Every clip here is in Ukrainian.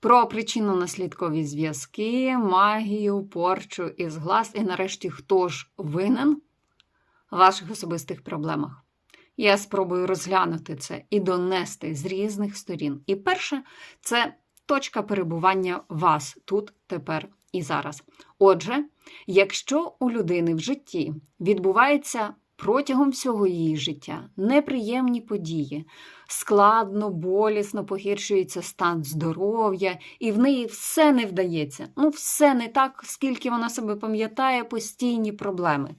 про причинно-наслідкові зв'язки, магію, порчу із глаз, і нарешті, хто ж винен в ваших особистих проблемах. Я спробую розглянути це і донести з різних сторін. І перше, це точка перебування вас тут, тепер і зараз. Отже, якщо у людини в житті відбувається протягом всього її життя неприємні події, складно, болісно погіршується стан здоров'я, і в неї все не вдається. Ну, все не так, скільки вона себе пам'ятає, постійні проблеми.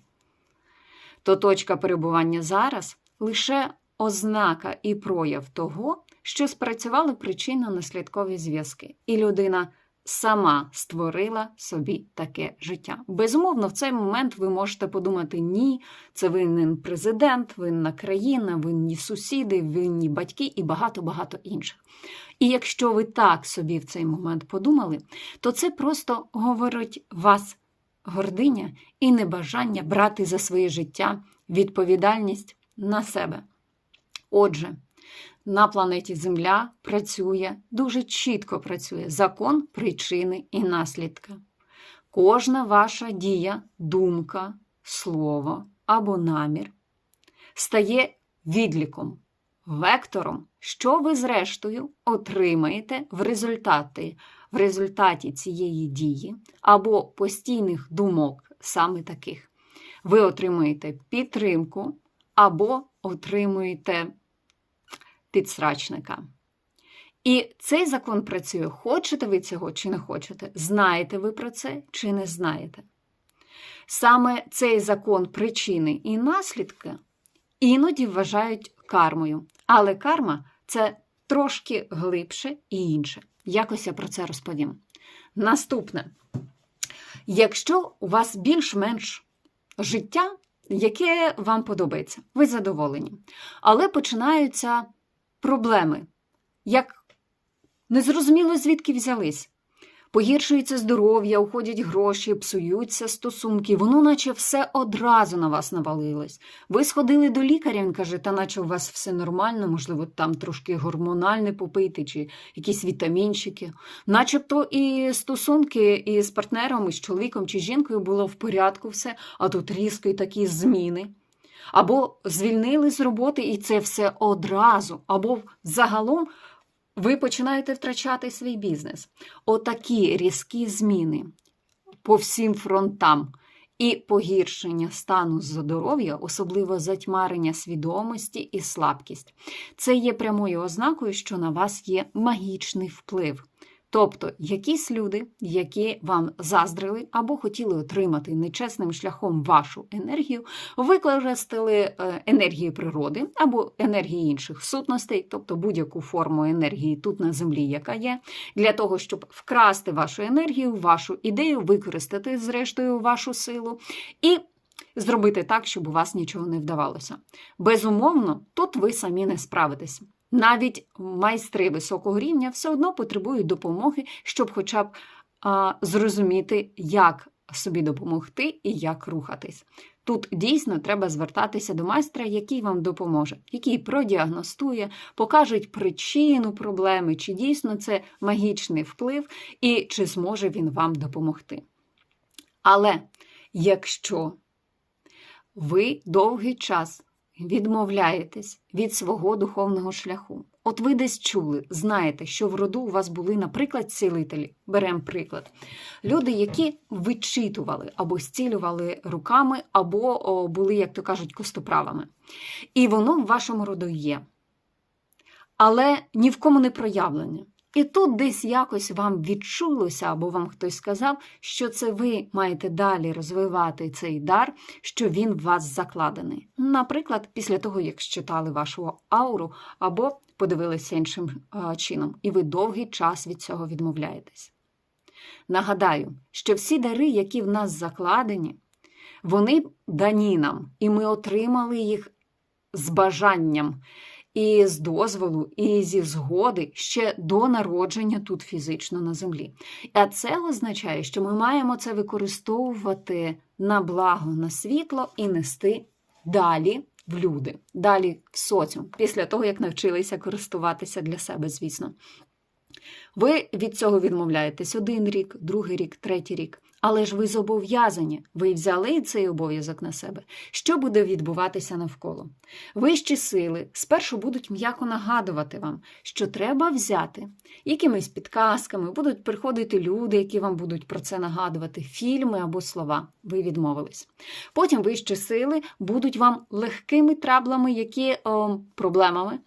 То точка перебування зараз лише ознака і прояв того, що спрацювали причинно-наслідкові зв'язки, і людина сама створила собі таке життя. Безумовно, в цей момент ви можете подумати: ні, це винен президент, винна країна, винні сусіди, винні батьки і багато-багато інших. І якщо ви так собі в цей момент подумали, то це просто говорить вас гординя і небажання брати за своє життя відповідальність на себе. Отже, на планеті Земля працює, дуже чітко працює закон причини і наслідка. Кожна ваша дія, думка, слово або намір стає відліком, вектором, що ви, зрештою, отримаєте в результаті, в результаті цієї дії або постійних думок, саме таких. Ви отримуєте підтримку або отримуєте підсрачника. І цей закон працює, хочете ви цього чи не хочете, знаєте ви про це чи не знаєте. Саме цей закон причини і наслідки іноді вважають кармою. Але карма це трошки глибше і інше. Якось я про це розповім. Наступне, якщо у вас більш-менш життя, яке вам подобається, ви задоволені, але починаються проблеми, як незрозуміло звідки взялись. Погіршується здоров'я, уходять гроші, псуються стосунки, воно наче все одразу на вас навалилось. Ви сходили до лікаря, він каже, та наче у вас все нормально, можливо, там трошки гормональне попити, чи якісь вітамінчики. Начебто і стосунки із партнером, із чоловіком чи жінкою було в порядку все, а тут різко і такі зміни. Або звільнили з роботи, і це все одразу, або загалом ви починаєте втрачати свій бізнес. Отакі різкі зміни по всім фронтам і погіршення стану здоров'я, особливо затьмарення свідомості і слабкість. Це є прямою ознакою, що на вас є магічний вплив. Тобто якісь люди, які вам заздрили або хотіли отримати нечесним шляхом вашу енергію, використали е, енергію природи або енергії інших сутностей, тобто будь-яку форму енергії тут на землі, яка є, для того, щоб вкрасти вашу енергію, вашу ідею, використати, зрештою, вашу силу і. Зробити так, щоб у вас нічого не вдавалося. Безумовно, тут ви самі не справитесь. Навіть майстри високого рівня все одно потребують допомоги, щоб хоча б а, зрозуміти, як собі допомогти і як рухатись. Тут дійсно треба звертатися до майстра, який вам допоможе, який продіагностує, покажуть причину проблеми, чи дійсно це магічний вплив, і чи зможе він вам допомогти. Але якщо ви довгий час відмовляєтесь від свого духовного шляху. От ви десь чули, знаєте, що в роду у вас були, наприклад, цілителі. Беремо приклад. Люди, які вичитували або зцілювали руками, або були, як то кажуть, костоправами. І воно в вашому роду є. Але ні в кому не проявлене. І тут десь якось вам відчулося, або вам хтось сказав, що це ви маєте далі розвивати цей дар, що він в вас закладений. Наприклад, після того, як считали вашу ауру, або подивилися іншим чином, і ви довгий час від цього відмовляєтесь. Нагадаю, що всі дари, які в нас закладені, вони дані нам, і ми отримали їх з бажанням і з дозволу, і зі згоди ще до народження тут фізично на землі. А це означає, що ми маємо це використовувати на благо, на світло і нести далі в люди, далі в соціум, після того, як навчилися користуватися для себе, звісно. Ви від цього відмовляєтесь один рік, другий рік, третій рік. Але ж ви зобов'язані, ви взяли цей обов'язок на себе. Що буде відбуватися навколо? Вищі сили спершу будуть м'яко нагадувати вам, що треба взяти. Якимись підказками будуть приходити люди, які вам будуть про це нагадувати, фільми або слова. Ви відмовились. Потім вищі сили будуть вам легкими траблами, які о, проблемами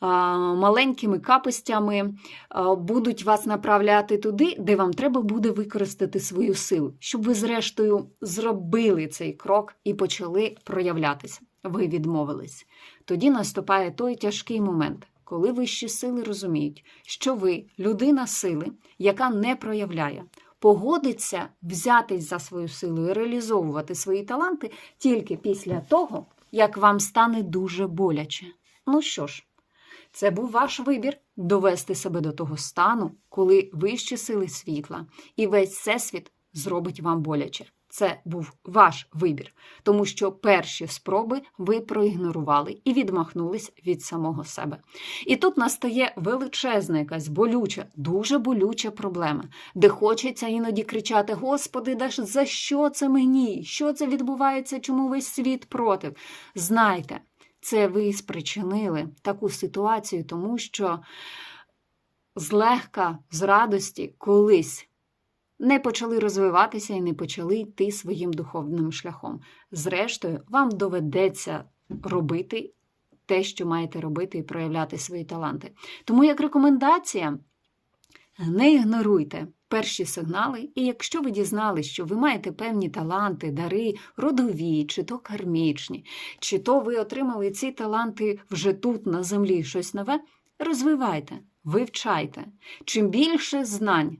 маленькими капостями будуть вас направляти туди, де вам треба буде використати свою силу, щоб ви, зрештою, зробили цей крок і почали проявлятися. Ви відмовились. Тоді наступає той тяжкий момент, коли вищі сили розуміють, що ви людина сили, яка не проявляє. Погодиться взятись за свою силу і реалізовувати свої таланти тільки після того, як вам стане дуже боляче. Ну що ж, це був ваш вибір довести себе до того стану, коли вищі сили світла і весь всесвіт зробить вам боляче. Це був ваш вибір, тому що перші спроби ви проігнорували і відмахнулись від самого себе. І тут настає величезна якась болюча, дуже болюча проблема, де хочеться іноді кричати: Господи, да за що це мені? Що це відбувається? Чому весь світ проти? Знайте, це ви спричинили таку ситуацію, тому що злегка, з радості, колись не почали розвиватися і не почали йти своїм духовним шляхом. Зрештою, вам доведеться робити те, що маєте робити, і проявляти свої таланти. Тому, як рекомендація, не ігноруйте перші сигнали, і якщо ви дізналися, що ви маєте певні таланти, дари, родові, чи то кармічні, чи то ви отримали ці таланти вже тут, на землі, щось нове, розвивайте, вивчайте. Чим більше знань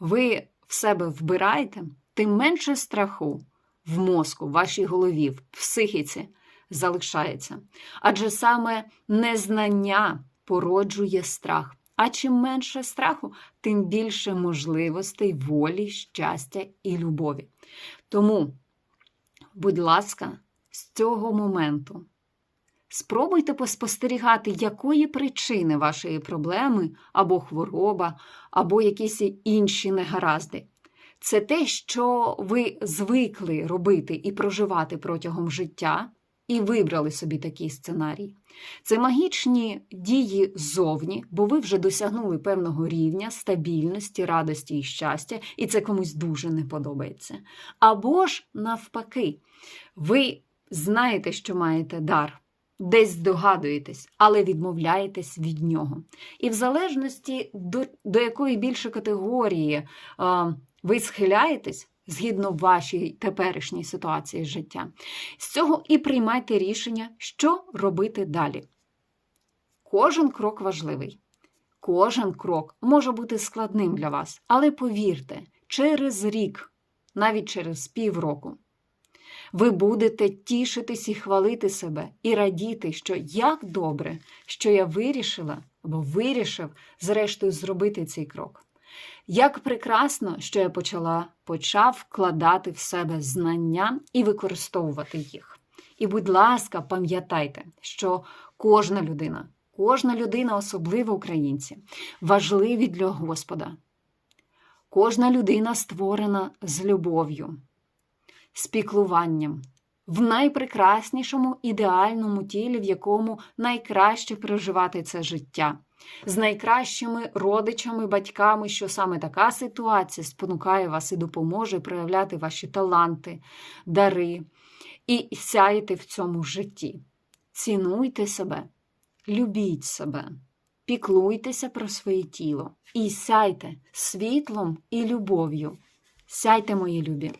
ви в себе вбираєте, тим менше страху в мозку, в вашій голові, в психіці залишається. Адже саме незнання породжує страх. А чим менше страху, тим більше можливостей волі, щастя і любові. Тому, будь ласка, з цього моменту спробуйте поспостерігати, якої причини вашої проблеми або хвороба, або якісь інші негаразди. Це те, що ви звикли робити і проживати протягом життя і вибрали собі такий сценарій. Це магічні дії ззовні, бо ви вже досягнули певного рівня стабільності, радості і щастя, і це комусь дуже не подобається. Або ж, навпаки, ви знаєте, що маєте дар. Десь здогадуєтесь, але відмовляєтесь від нього. І в залежності до до якої більше категорії а, ви схиляєтесь, згідно вашій теперішній ситуації життя. З цього і приймайте рішення, що робити далі. Кожен крок важливий. Кожен крок може бути складним для вас, але повірте, через рік, навіть через півроку, ви будете тішитись і хвалити себе, і радіти, що як добре, що я вирішила або вирішив, зрештою, зробити цей крок. Як прекрасно, що я почала почав вкладати в себе знання і використовувати їх. І, будь ласка, пам'ятайте, що кожна людина, кожна людина, особливо українці, важливі для Господа. Кожна людина створена з любов'ю, з піклуванням, в найпрекраснішому ідеальному тілі, в якому найкраще проживати це життя з найкращими родичами, батьками, що саме така ситуація спонукає вас і допоможе проявляти ваші таланти, дари і сяєте в цьому житті. Цінуйте себе, любіть себе, піклуйтеся про своє тіло і сяйте світлом і любов'ю. Сяйте, мої любі!